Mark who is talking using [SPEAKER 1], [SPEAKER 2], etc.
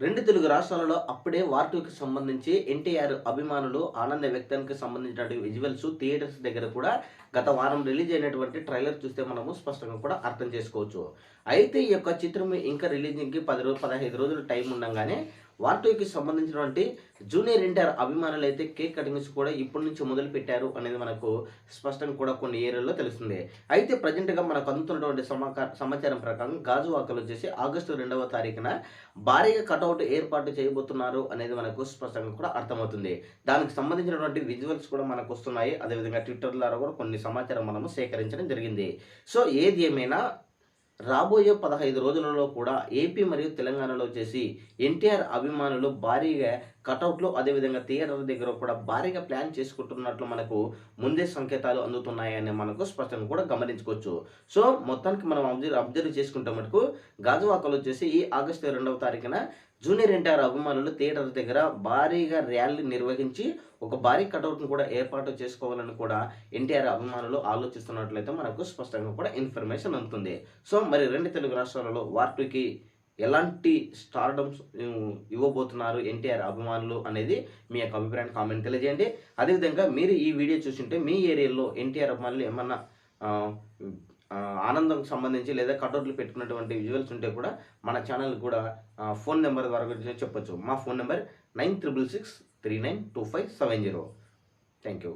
[SPEAKER 1] రెండు తెలుగు రాష్ట్రాలలో అప్పుడే వార్తకు సంబంధించి ఎన్టీఆర్ అభిమానులు ఆనంద వ్యక్తానికి సంబంధించినటువంటి విజువల్స్ థియేటర్స్ దగ్గర కూడా గత వారం రిలీజ్ అయినటువంటి ట్రైలర్ చూస్తే మనము స్పష్టంగా కూడా అర్థం చేసుకోవచ్చు. అయితే ఈ యొక్క చిత్రం ఇంకా రిలీజింగ్కి పది రోజు పదహైదు రోజులు టైం ఉండగానే వార్ టూకి సంబంధించినటువంటి జూనియర్ ఎన్టీఆర్ అభిమానులు అయితే కేక్ కటింగ్స్ కూడా ఇప్పటి నుంచి మొదలు పెట్టారు అనేది మనకు స్పష్టంగా కూడా కొన్ని ఏరియాల్లో తెలుస్తుంది. అయితే ప్రజెంట్గా మనకు అందుతున్నటువంటి సమాచారం ప్రకారం గాజువాకలు వచ్చేసి ఆగస్టు రెండవ తారీఖున భారీగా కటౌట్ ఏర్పాటు చేయబోతున్నారు అనేది మనకు స్పష్టంగా కూడా అర్థమవుతుంది. దానికి సంబంధించినటువంటి విజువల్స్ కూడా మనకు వస్తున్నాయి. అదేవిధంగా ట్విట్టర్ ద్వారా కూడా కొన్ని సమాచారం మనము సేకరించడం జరిగింది. సో ఏది ఏమైనా రాబోయే పదహైదు రోజులలో కూడా ఏపీ మరియు తెలంగాణలో వచ్చేసి ఎన్టీఆర్ అభిమానులు భారీగా కటౌట్లు అదేవిధంగా థియేటర్ దగ్గర కూడా భారీగా ప్లాన్ చేసుకుంటున్నట్లు మనకు ముందే సంకేతాలు అందుతున్నాయని మనకు స్పష్టంగా కూడా గమనించుకోవచ్చు. సో మొత్తానికి మనం అబ్జర్వ్ అబ్జర్వ్ చేసుకుంటే మటుకు గాజువాకలు వచ్చేసి ఈ ఆగస్టు రెండవ తారీఖున జూనియర్ ఎన్టీఆర్ అభిమానులు థియేటర్ దగ్గర భారీగా ర్యాలీ నిర్వహించి ఒక భారీ కటౌట్ను కూడా ఏర్పాటు చేసుకోవాలని కూడా ఎన్టీఆర్ అభిమానులు ఆలోచిస్తున్నట్లయితే మనకు స్పష్టంగా కూడా ఇన్ఫర్మేషన్ అందుతుంది. సో మరి రెండు తెలుగు రాష్ట్రాలలో వార్ టూకి ఎలాంటి స్టార్డమ్స్ ఇవ్వబోతున్నారు ఎన్టీఆర్ అభిమానులు అనేది మీ యొక్క అభిప్రాయాన్ని కామెంట్ తెలియజేయండి. అదేవిధంగా మీరు ఈ వీడియో చూసింటే మీ ఏరియాలో ఎన్టీఆర్ అభిమానులు ఏమన్నా ఆనందం సంబంధించి లేదా కటౌట్లు పెట్టుకున్నటువంటి విజువల్స్ ఉంటే కూడా మన ఛానల్ కూడా ఫోన్ నెంబర్ ద్వారా గురించి చెప్పొచ్చు. మా phone number nine triple six three nine two five seven zero. Thank you